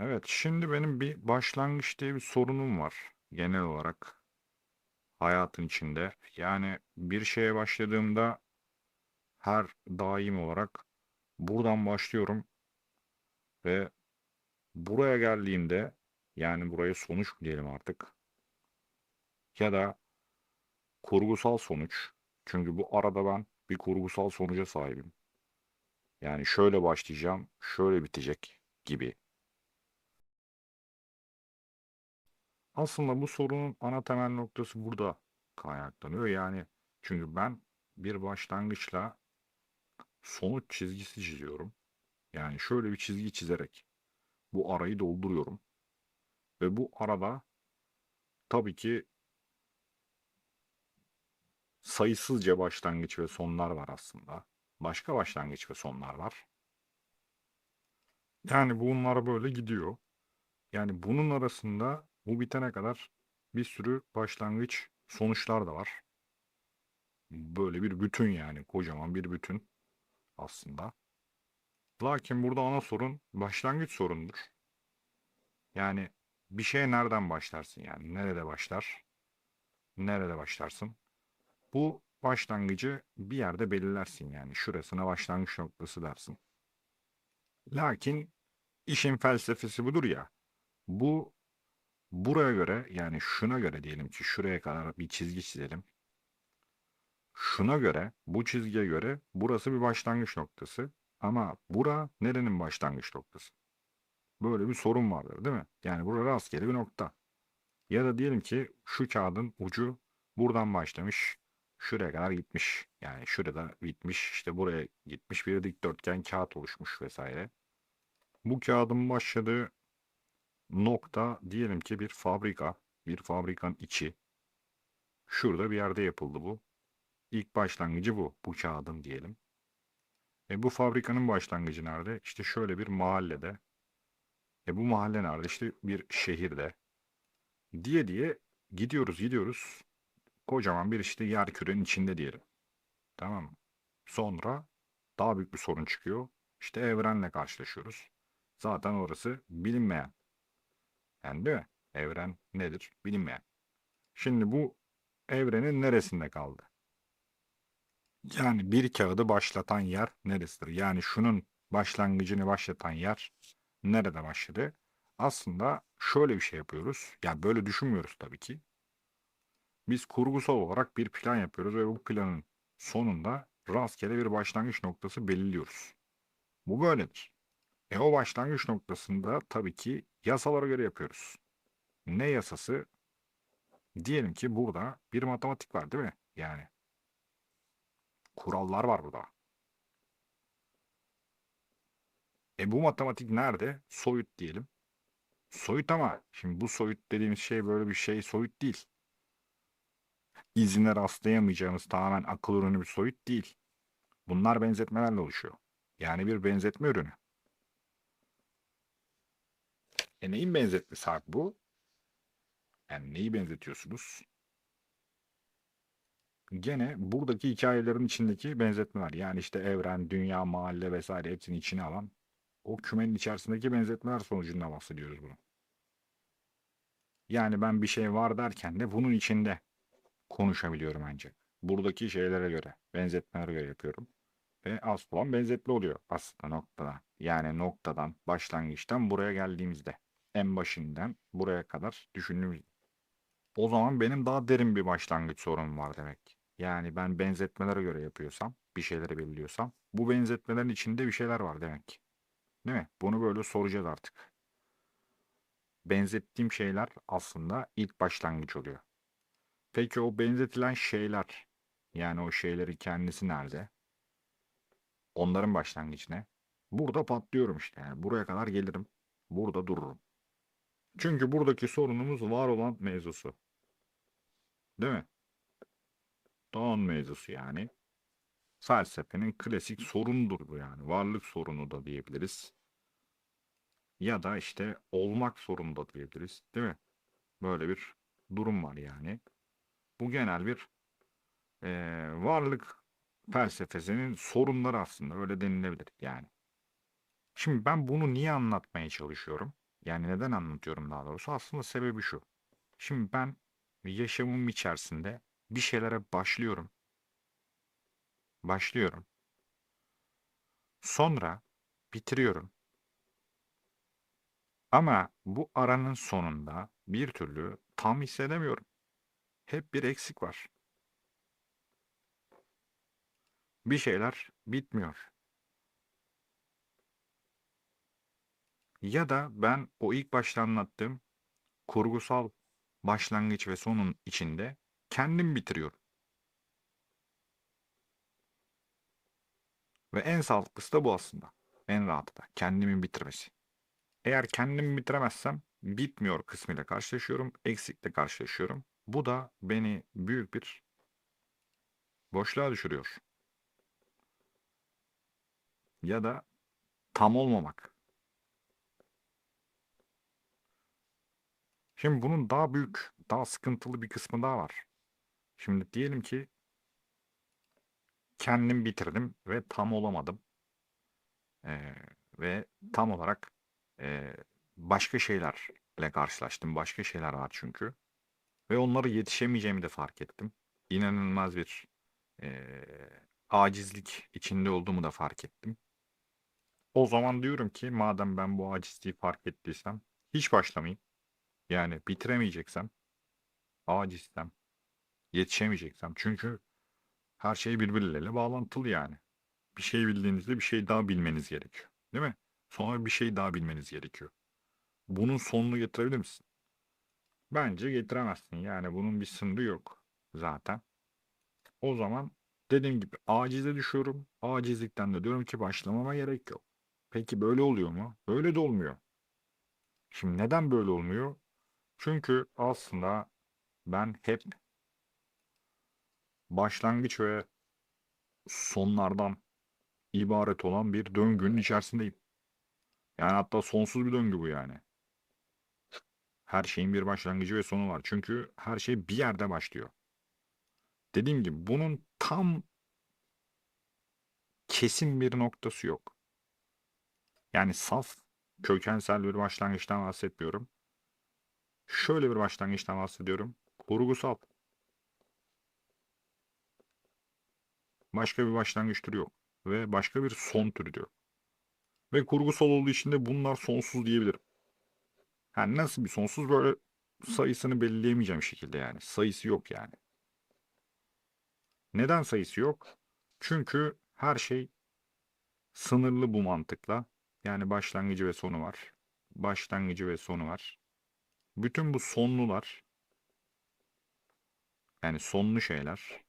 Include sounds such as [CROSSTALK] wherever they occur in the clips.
Evet, şimdi benim bir başlangıç diye bir sorunum var genel olarak hayatın içinde. Yani bir şeye başladığımda her daim olarak buradan başlıyorum ve buraya geldiğimde yani buraya sonuç diyelim artık ya da kurgusal sonuç. Çünkü bu arada ben bir kurgusal sonuca sahibim. Yani şöyle başlayacağım, şöyle bitecek gibi. Aslında bu sorunun ana temel noktası burada kaynaklanıyor. Yani çünkü ben bir başlangıçla sonuç çizgisi çiziyorum. Yani şöyle bir çizgi çizerek bu arayı dolduruyorum. Ve bu arada tabii ki sayısızca başlangıç ve sonlar var aslında. Başka başlangıç ve sonlar var. Yani bunlar böyle gidiyor. Yani bunun arasında bu bitene kadar bir sürü başlangıç sonuçlar da var. Böyle bir bütün yani kocaman bir bütün aslında. Lakin burada ana sorun başlangıç sorundur. Yani bir şeye nereden başlarsın yani nerede başlar? Nerede başlarsın? Bu başlangıcı bir yerde belirlersin yani şurasına başlangıç noktası dersin. Lakin işin felsefesi budur ya. Bu buraya göre yani şuna göre diyelim ki şuraya kadar bir çizgi çizelim. Şuna göre bu çizgiye göre burası bir başlangıç noktası. Ama bura nerenin başlangıç noktası? Böyle bir sorun vardır değil mi? Yani burada rastgele bir nokta. Ya da diyelim ki şu kağıdın ucu buradan başlamış. Şuraya kadar gitmiş. Yani şurada bitmiş. işte buraya gitmiş bir dikdörtgen kağıt oluşmuş vesaire. Bu kağıdın başladığı nokta diyelim ki bir fabrika. Bir fabrikanın içi. Şurada bir yerde yapıldı bu. İlk başlangıcı bu. Bu kağıdın diyelim. E bu fabrikanın başlangıcı nerede? İşte şöyle bir mahallede. E bu mahalle nerede? İşte bir şehirde. Diye diye gidiyoruz gidiyoruz. Kocaman bir işte yer kürenin içinde diyelim. Tamam? Sonra daha büyük bir sorun çıkıyor. İşte evrenle karşılaşıyoruz. Zaten orası bilinmeyen. Yani değil mi? Evren nedir? Bilinmeyen. Şimdi bu evrenin neresinde kaldı? Yani bir kağıdı başlatan yer neresidir? Yani şunun başlangıcını başlatan yer nerede başladı? Aslında şöyle bir şey yapıyoruz. Yani böyle düşünmüyoruz tabii ki. Biz kurgusal olarak bir plan yapıyoruz ve bu planın sonunda rastgele bir başlangıç noktası belirliyoruz. Bu böyledir. E o başlangıç noktasında tabii ki yasalara göre yapıyoruz. Ne yasası? Diyelim ki burada bir matematik var değil mi? Yani kurallar var burada. E bu matematik nerede? Soyut diyelim. Soyut ama şimdi bu soyut dediğimiz şey böyle bir şey soyut değil. İzine rastlayamayacağımız tamamen akıl ürünü bir soyut değil. Bunlar benzetmelerle oluşuyor. Yani bir benzetme ürünü. E neyin benzetmesi abi bu? Yani neyi benzetiyorsunuz? Gene buradaki hikayelerin içindeki benzetmeler. Yani işte evren, dünya, mahalle vesaire hepsini içine alan o kümenin içerisindeki benzetmeler sonucunda bahsediyoruz bunu. Yani ben bir şey var derken de bunun içinde konuşabiliyorum ancak. Buradaki şeylere göre, benzetmelere göre yapıyorum. Ve az falan benzetme oluyor aslında noktada. Yani noktadan, başlangıçtan buraya geldiğimizde. En başından buraya kadar düşündüğümüzde. O zaman benim daha derin bir başlangıç sorunum var demek. Yani ben benzetmelere göre yapıyorsam, bir şeyleri belirliyorsam, bu benzetmelerin içinde bir şeyler var demek. Değil mi? Bunu böyle soracağız artık. Benzettiğim şeyler aslında ilk başlangıç oluyor. Peki o benzetilen şeyler, yani o şeyleri kendisi nerede? Onların başlangıcı ne? Burada patlıyorum işte. Yani buraya kadar gelirim. Burada dururum. Çünkü buradaki sorunumuz var olan mevzusu. Değil mi? Doğan mevzusu yani. Felsefenin klasik sorunudur bu yani. Varlık sorunu da diyebiliriz. Ya da işte olmak sorunu da diyebiliriz. Değil mi? Böyle bir durum var yani. Bu genel bir eee, varlık felsefesinin sorunları aslında öyle denilebilir yani. Şimdi ben bunu niye anlatmaya çalışıyorum? Yani neden anlatıyorum daha doğrusu? Aslında sebebi şu. Şimdi ben yaşamım içerisinde bir şeylere başlıyorum. Başlıyorum. Sonra bitiriyorum. Ama bu aranın sonunda bir türlü tam hissedemiyorum. Hep bir eksik var. Bir şeyler bitmiyor. Ya da ben o ilk başta anlattığım kurgusal başlangıç ve sonun içinde kendim bitiriyorum. Ve en sağlıklısı da bu aslında. En rahatı da kendimin bitirmesi. Eğer kendimi bitiremezsem bitmiyor kısmıyla karşılaşıyorum, eksikle karşılaşıyorum. Bu da beni büyük bir boşluğa düşürüyor. Ya da tam olmamak. Şimdi bunun daha büyük, daha sıkıntılı bir kısmı daha var. Şimdi diyelim ki kendim bitirdim ve tam olamadım. Ee, ve tam olarak e, başka şeylerle karşılaştım. Başka şeyler var çünkü. Ve onlara yetişemeyeceğimi de fark ettim. İnanılmaz bir e, acizlik içinde olduğumu da fark ettim. O zaman diyorum ki madem ben bu acizliği fark ettiysem hiç başlamayayım. Yani bitiremeyeceksem, acizsem, yetişemeyeceksem. Çünkü her şey birbirleriyle bağlantılı yani. Bir şey bildiğinizde bir şey daha bilmeniz gerekiyor. Değil mi? Sonra bir şey daha bilmeniz gerekiyor. Bunun sonunu getirebilir misin? Bence getiremezsin. Yani bunun bir sınırı yok zaten. O zaman dediğim gibi acize düşüyorum. Acizlikten de diyorum ki başlamama gerek yok. Peki böyle oluyor mu? Böyle de olmuyor. Şimdi neden böyle olmuyor? Çünkü aslında ben hep başlangıç ve sonlardan ibaret olan bir döngünün içerisindeyim. Yani hatta sonsuz bir döngü bu yani. Her şeyin bir başlangıcı ve sonu var. Çünkü her şey bir yerde başlıyor. Dediğim gibi bunun tam kesin bir noktası yok. Yani saf kökensel bir başlangıçtan bahsetmiyorum. Şöyle bir başlangıçtan bahsediyorum. Kurgusal. Başka bir başlangıç türü yok. Ve başka bir son türü diyor. Ve kurgusal olduğu için de bunlar sonsuz diyebilirim. Yani nasıl bir sonsuz böyle sayısını belirleyemeyeceğim şekilde yani. Sayısı yok yani. Neden sayısı yok? Çünkü her şey sınırlı bu mantıkla. Yani başlangıcı ve sonu var. Başlangıcı ve sonu var. Bütün bu sonlular yani sonlu şeyler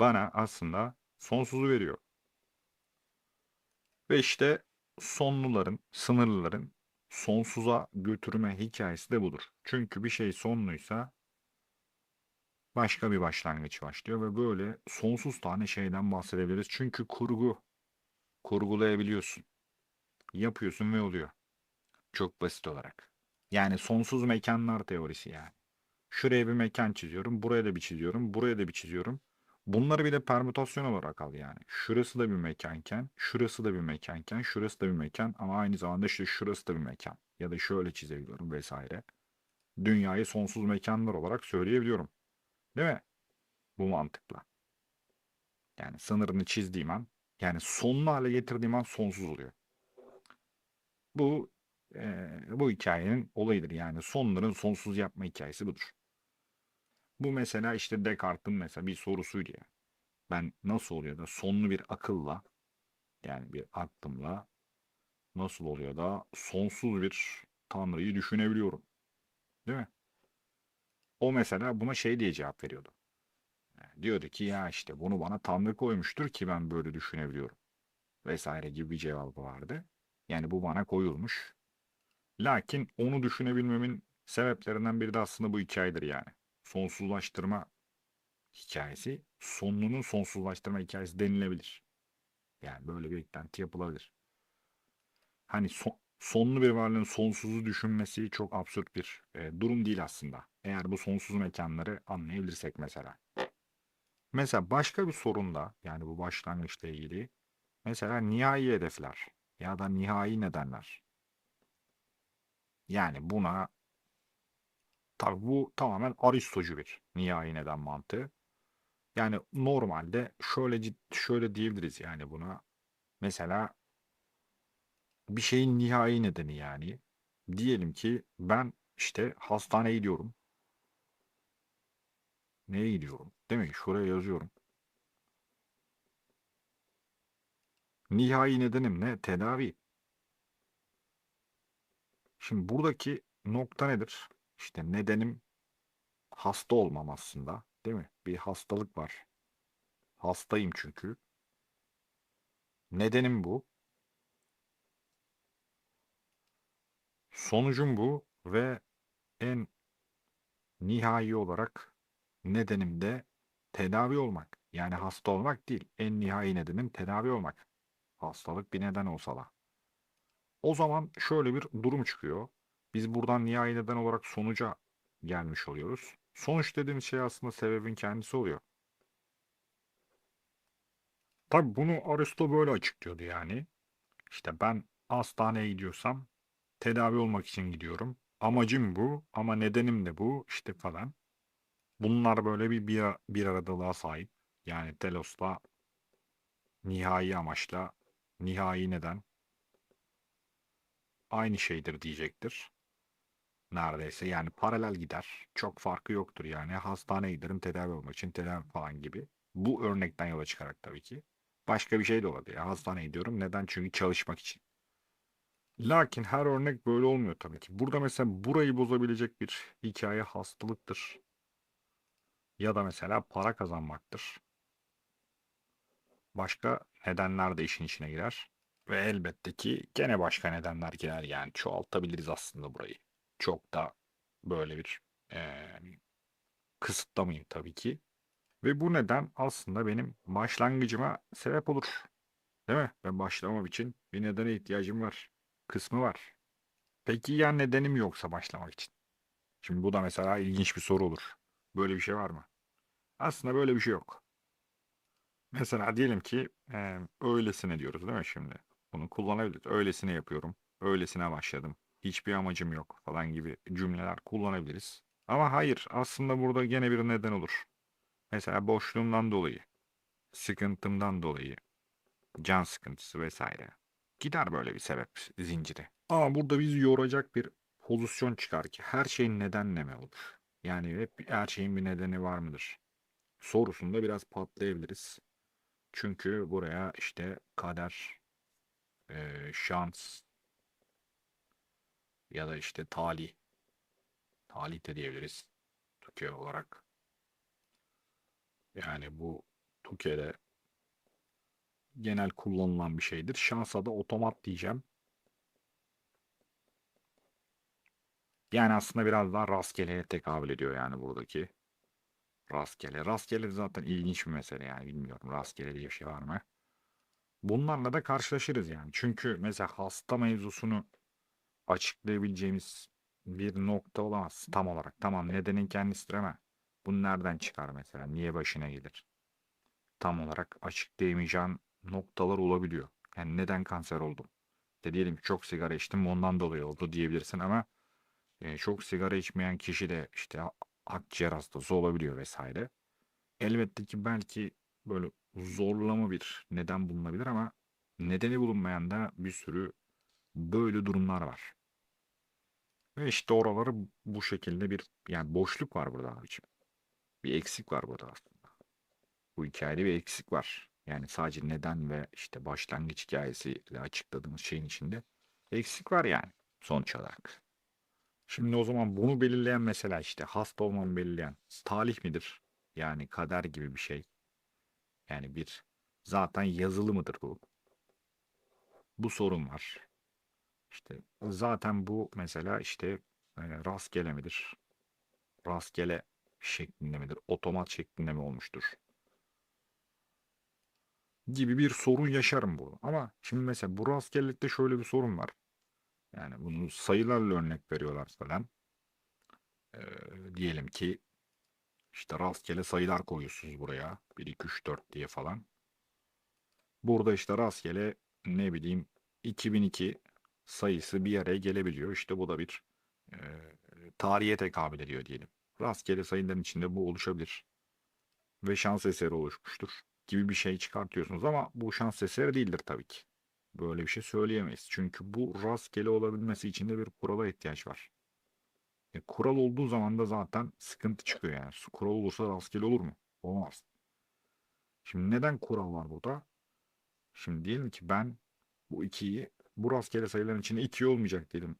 bana aslında sonsuzu veriyor. Ve işte sonluların, sınırlıların sonsuza götürme hikayesi de budur. Çünkü bir şey sonluysa başka bir başlangıç başlıyor ve böyle sonsuz tane şeyden bahsedebiliriz. Çünkü kurgu kurgulayabiliyorsun. Yapıyorsun ve oluyor. Çok basit olarak. Yani sonsuz mekanlar teorisi yani. Şuraya bir mekan çiziyorum, buraya da bir çiziyorum, buraya da bir çiziyorum. Bunları bir de permütasyon olarak al yani. Şurası da bir mekanken, şurası da bir mekanken, şurası da bir mekan ama aynı zamanda işte şurası da bir mekan. Ya da şöyle çizebiliyorum vesaire. Dünyayı sonsuz mekanlar olarak söyleyebiliyorum. Değil mi? Bu mantıkla. Yani sınırını çizdiğim an, yani sonlu hale getirdiğim an sonsuz oluyor. Bu e, bu hikayenin olayıdır. Yani sonların sonsuz yapma hikayesi budur. Bu mesela işte Descartes'in mesela bir sorusuydu ya. Ben nasıl oluyor da sonlu bir akılla yani bir aklımla nasıl oluyor da sonsuz bir tanrıyı düşünebiliyorum. Değil mi? O mesela buna şey diye cevap veriyordu. Yani diyordu ki ya işte bunu bana tanrı koymuştur ki ben böyle düşünebiliyorum. Vesaire gibi bir cevabı vardı. Yani bu bana koyulmuş. Lakin onu düşünebilmemin sebeplerinden biri de aslında bu hikayedir yani sonsuzlaştırma hikayesi sonunun sonsuzlaştırma hikayesi denilebilir. Yani böyle bir eklenti yapılabilir. Hani son, sonlu bir varlığın sonsuzu düşünmesi çok absürt bir e, durum değil aslında. Eğer bu sonsuz mekanları anlayabilirsek mesela. Mesela başka bir sorunda yani bu başlangıçla ilgili mesela nihai hedefler ya da nihai nedenler. Yani buna tabii bu tamamen Aristocu bir nihai neden mantığı. Yani normalde şöyle şöyle diyebiliriz yani buna. Mesela bir şeyin nihai nedeni yani. Diyelim ki ben işte hastaneye gidiyorum. Neye gidiyorum? Değil mi? Şuraya yazıyorum. Nihai nedenim ne? Tedavi. Şimdi buradaki nokta nedir? İşte nedenim hasta olmam aslında. Değil mi? Bir hastalık var. Hastayım çünkü. Nedenim bu. Sonucum bu ve en nihai olarak nedenim de tedavi olmak. Yani hasta olmak değil. En nihai nedenim tedavi olmak. Hastalık bir neden olsa da. O zaman şöyle bir durum çıkıyor. Biz buradan nihai neden olarak sonuca gelmiş oluyoruz. Sonuç dediğimiz şey aslında sebebin kendisi oluyor. Tabii bunu Aristo böyle açıklıyordu yani. İşte ben hastaneye gidiyorsam tedavi olmak için gidiyorum. Amacım bu ama nedenim de bu işte falan. Bunlar böyle bir bir, bir aradalığa sahip. Yani telosla nihai amaçla nihai neden aynı şeydir diyecektir. Neredeyse yani paralel gider. Çok farkı yoktur yani. Hastaneye giderim tedavi olmak için tedavi falan gibi. Bu örnekten yola çıkarak tabii ki. Başka bir şey de olabilir. Hastaneye gidiyorum. Neden? Çünkü çalışmak için. Lakin her örnek böyle olmuyor tabii ki. Burada mesela burayı bozabilecek bir hikaye hastalıktır. Ya da mesela para kazanmaktır. Başka nedenler de işin içine girer. Ve elbette ki gene başka nedenler girer yani çoğaltabiliriz aslında burayı. Çok da böyle bir eee kısıtlamayayım tabii ki. Ve bu neden aslında benim başlangıcıma sebep olur. Değil mi? Ben başlamam için bir nedene ihtiyacım var. Kısmı var. Peki ya nedenim yoksa başlamak için? Şimdi bu da mesela ilginç bir soru olur. Böyle bir şey var mı? Aslında böyle bir şey yok. Mesela diyelim ki e, öylesine diyoruz değil mi şimdi? Bunu kullanabiliriz. Öylesine yapıyorum. Öylesine başladım. Hiçbir amacım yok falan gibi cümleler kullanabiliriz. Ama hayır aslında burada gene bir neden olur. Mesela boşluğumdan dolayı, sıkıntımdan dolayı, can sıkıntısı vesaire. Gider böyle bir sebep zinciri. Ama burada bizi yoracak bir pozisyon çıkar ki her şeyin nedenle mi olur? Yani hep her şeyin bir nedeni var mıdır? Sorusunda biraz patlayabiliriz. Çünkü buraya işte kader, eee, şans ya da işte talih, talih de diyebiliriz Türkiye olarak. Yani bu Türkiye'de genel kullanılan bir şeydir. Şansa da otomat diyeceğim. Yani aslında biraz daha rastgeleye tekabül ediyor yani buradaki. Rastgele. Rastgele zaten ilginç bir mesele yani bilmiyorum rastgele diye bir şey var mı? Bunlarla da karşılaşırız yani. Çünkü mesela hasta mevzusunu açıklayabileceğimiz bir nokta olamaz tam olarak. Tamam nedenin kendisidir ama bu nereden çıkar mesela? Niye başına gelir? Tam olarak açıklayamayacağın noktalar olabiliyor. Yani neden kanser oldum? De diyelim ki çok sigara içtim ondan dolayı oldu diyebilirsin ama e, çok sigara içmeyen kişi de işte akciğer hastası olabiliyor vesaire. Elbette ki belki böyle zorlama bir neden bulunabilir ama nedeni bulunmayan da bir sürü böyle durumlar var. Ve işte oraları bu şekilde bir yani boşluk var burada abiciğim. Bir eksik var burada aslında. Bu hikayede bir eksik var. Yani sadece neden ve işte başlangıç hikayesiyle açıkladığımız şeyin içinde eksik var yani sonuç olarak. Şimdi o zaman bunu belirleyen mesela işte hasta olmamı belirleyen talih midir? Yani kader gibi bir şey. Yani bir zaten yazılı mıdır bu? Bu sorun var. İşte zaten bu mesela işte e, rastgele midir? Rastgele şeklinde midir? Otomat şeklinde mi olmuştur? Gibi bir sorun yaşarım bu. Ama şimdi mesela bu rastgelelikte şöyle bir sorun var. Yani bunu sayılarla örnek veriyorlar falan. Ee, diyelim ki işte rastgele sayılar koyuyorsunuz buraya. 1, 2, 3, 4 diye falan. Burada işte rastgele ne bileyim 2002 sayısı bir araya gelebiliyor. İşte bu da bir e, tarihe tekabül ediyor diyelim. Rastgele sayıların içinde bu oluşabilir. Ve şans eseri oluşmuştur gibi bir şey çıkartıyorsunuz ama bu şans eseri değildir tabii ki. Böyle bir şey söyleyemeyiz. Çünkü bu rastgele olabilmesi için de bir kurala ihtiyaç var. E, kural olduğu zaman da zaten sıkıntı çıkıyor yani. Kural olursa rastgele olur mu? Olmaz. Şimdi neden kural var burada? Şimdi diyelim ki ben bu 2'yi bu rastgele sayıların içinde 2 olmayacak dedim.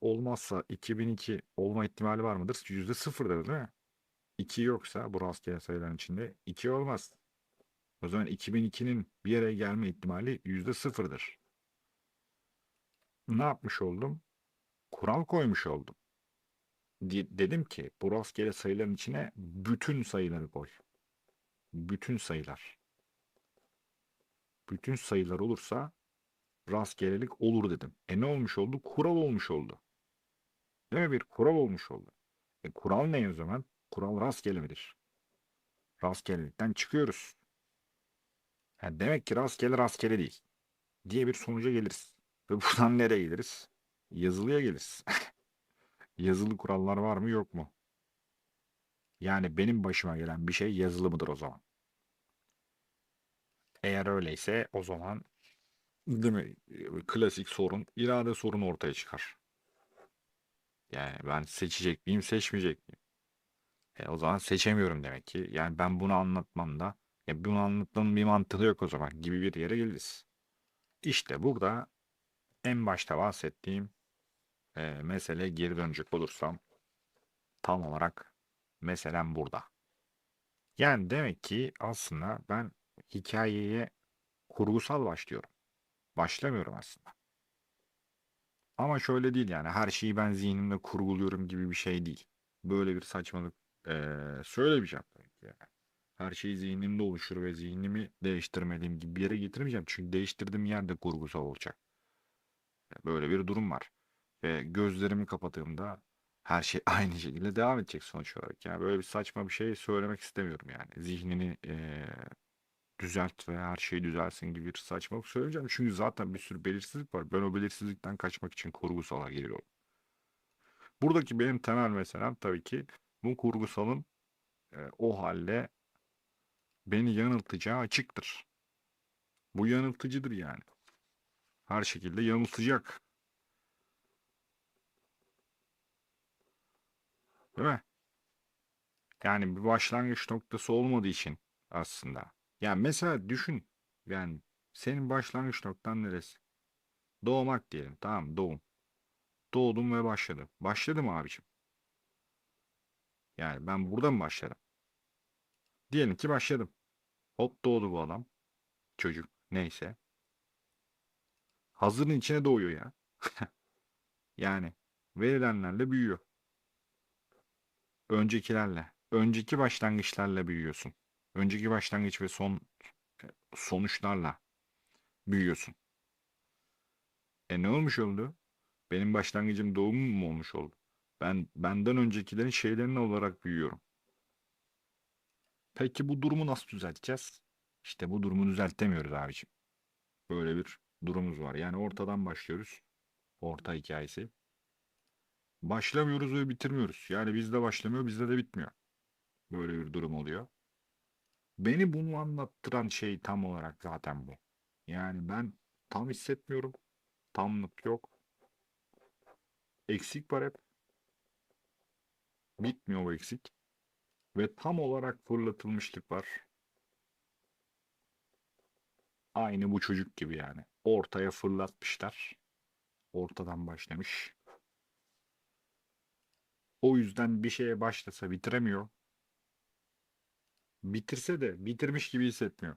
Olmazsa 2002 olma ihtimali var mıdır? Yüzde sıfırdır değil mi? 2 yoksa bu rastgele sayıların içinde 2 olmaz. O zaman 2002'nin bir yere gelme ihtimali yüzde sıfırdır. Ne yapmış oldum? Kural koymuş oldum. Di- dedim ki bu rastgele sayıların içine bütün sayıları koy. Bütün sayılar. Bütün sayılar olursa rastgelelik olur dedim. E ne olmuş oldu? Kural olmuş oldu. Değil mi? Bir kural olmuş oldu. E kural ne o zaman? Kural rastgele midir? Rastgelelikten çıkıyoruz. Ha, demek ki rastgele rastgele değil. Diye bir sonuca geliriz. Ve [LAUGHS] buradan nereye geliriz? Yazılıya geliriz. [LAUGHS] Yazılı kurallar var mı yok mu? Yani benim başıma gelen bir şey yazılı mıdır o zaman? Eğer öyleyse o zaman değil mi? Klasik sorun, irade sorunu ortaya çıkar. Yani ben seçecek miyim, seçmeyecek miyim? E, o zaman seçemiyorum demek ki. Yani ben bunu anlatmam da ya bunu anlatmanın bir mantığı yok o zaman gibi bir yere geliriz. İşte burada en başta bahsettiğim e, mesele geri dönecek olursam tam olarak meselem burada. Yani demek ki aslında ben hikayeye kurgusal başlıyorum. Başlamıyorum aslında. Ama şöyle değil yani her şeyi ben zihnimde kurguluyorum gibi bir şey değil. Böyle bir saçmalık eee söylemeyeceğim tabii yani. Her şey zihnimde oluşur ve zihnimi değiştirmediğim gibi bir yere getirmeyeceğim. Çünkü değiştirdiğim yerde kurgusal olacak. Böyle bir durum var. Ve gözlerimi kapattığımda her şey [LAUGHS] aynı şekilde devam edecek sonuç olarak. Yani böyle bir saçma bir şey söylemek istemiyorum yani. Zihnini eee, düzelt ve her şey düzelsin gibi bir saçmalık söyleyeceğim. Çünkü zaten bir sürü belirsizlik var. Ben o belirsizlikten kaçmak için kurgusala giriyorum. Buradaki benim temel meselem tabii ki bu kurgusalın eee, o halde beni yanıltacağı açıktır. Bu yanıltıcıdır yani. Her şekilde yanıltacak. Değil mi? Yani bir başlangıç noktası olmadığı için aslında. Yani mesela düşün. Yani senin başlangıç noktan neresi? Doğmak diyelim. Tamam doğum. Doğdum ve başladım. Başladım abicim. Yani ben burada mı başladım? Diyelim ki başladım. Hop doğdu bu adam. Çocuk. Neyse. Hazırın içine doğuyor ya. [LAUGHS] yani verilenlerle büyüyor. Öncekilerle. Önceki başlangıçlarla büyüyorsun. Önceki başlangıç ve son sonuçlarla büyüyorsun. E ne olmuş oldu? Benim başlangıcım doğumum mu olmuş oldu? Ben benden öncekilerin şeylerini olarak büyüyorum. Peki bu durumu nasıl düzelteceğiz? İşte bu durumu düzeltemiyoruz abiciğim. Böyle bir durumumuz var. Yani ortadan başlıyoruz. Orta hikayesi. Başlamıyoruz ve bitirmiyoruz. Yani bizde başlamıyor, bizde de bitmiyor. Böyle bir durum oluyor. Beni bunu anlattıran şey tam olarak zaten bu. Yani ben tam hissetmiyorum. Tamlık yok. Eksik var hep. Bitmiyor o eksik. Ve tam olarak fırlatılmışlık var. Aynı bu çocuk gibi yani. Ortaya fırlatmışlar. Ortadan başlamış. O yüzden bir şeye başlasa bitiremiyor. Bitirse de bitirmiş gibi hissetmiyor.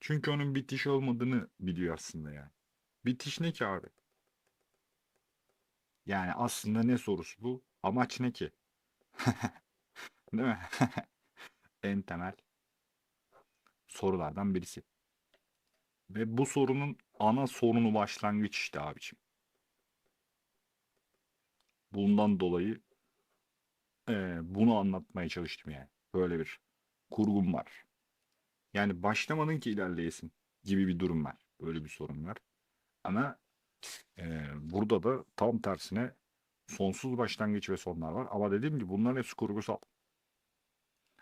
Çünkü onun bitiş olmadığını biliyor aslında yani. Bitiş ne ki abi? Yani aslında ne sorusu bu? Amaç ne ki? [LAUGHS] Değil mi? [LAUGHS] en temel sorulardan birisi. Ve bu sorunun ana sorunu başlangıç işte abiciğim. Bundan dolayı eee, bunu anlatmaya çalıştım yani. Böyle bir kurgum var. Yani başlamadın ki ilerleyesin gibi bir durum var. Böyle bir sorun var. Ama eee, burada da tam tersine Sonsuz başlangıç ve sonlar var. Ama dediğim gibi bunların hepsi kurgusal.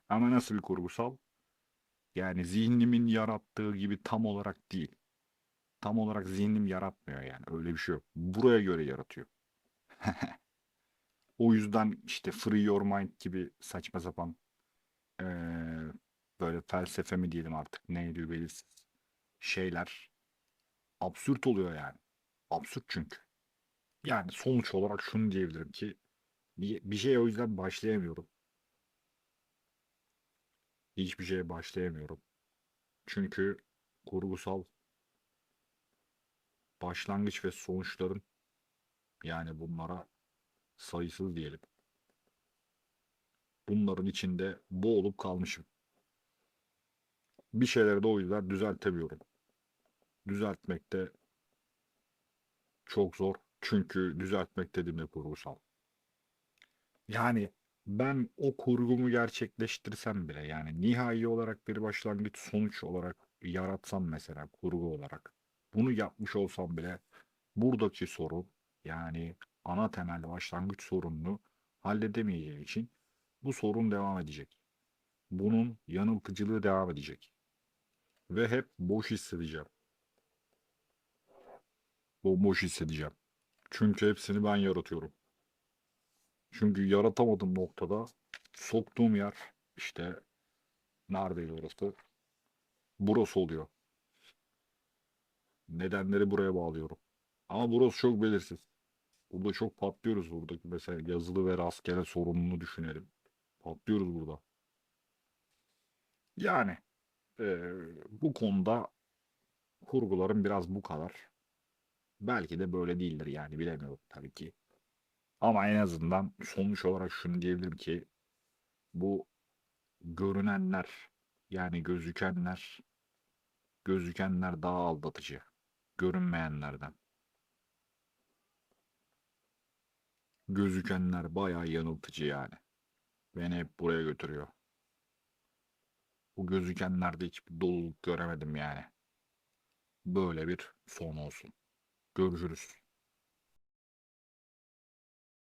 Ama nasıl bir kurgusal? Yani zihnimin yarattığı gibi tam olarak değil. Tam olarak zihnim yaratmıyor yani. Öyle bir şey yok. Buraya göre yaratıyor. [LAUGHS] O yüzden işte Free Your Mind gibi saçma sapan eee, böyle felsefe mi diyelim artık neydi belirsiz şeyler absürt oluyor yani. Absürt çünkü. Yani sonuç olarak şunu diyebilirim ki bir, bir şeye o yüzden başlayamıyorum. Hiçbir şeye başlayamıyorum. Çünkü kurgusal başlangıç ve sonuçların yani bunlara sayısız diyelim. Bunların içinde boğulup kalmışım. Bir şeyleri de o yüzden düzeltemiyorum. Düzeltmek de çok zor. Çünkü düzeltmek dediğimde kurgusal. Yani ben o kurgumu gerçekleştirsem bile yani nihai olarak bir başlangıç sonuç olarak yaratsam mesela kurgu olarak bunu yapmış olsam bile buradaki sorun yani ana temel başlangıç sorununu halledemeyeceğim için bu sorun devam edecek. Bunun yanıltıcılığı devam edecek. Ve hep boş hissedeceğim. Bomboş hissedeceğim. Çünkü hepsini ben yaratıyorum. Çünkü yaratamadığım noktada soktuğum yer işte neredeydi orası? Burası oluyor. Nedenleri buraya bağlıyorum. Ama burası çok belirsiz. Burada çok patlıyoruz buradaki mesela yazılı ve rastgele sorununu düşünelim. Patlıyoruz burada. Yani eee, bu konuda kurgularım biraz bu kadar. Belki de böyle değildir yani bilemiyorum tabii ki. Ama en azından sonuç olarak şunu diyebilirim ki bu görünenler yani gözükenler gözükenler daha aldatıcı görünmeyenlerden. Gözükenler bayağı yanıltıcı yani. Beni hep buraya götürüyor. Bu gözükenlerde hiçbir doluluk göremedim yani. Böyle bir son olsun. Görüşürüz.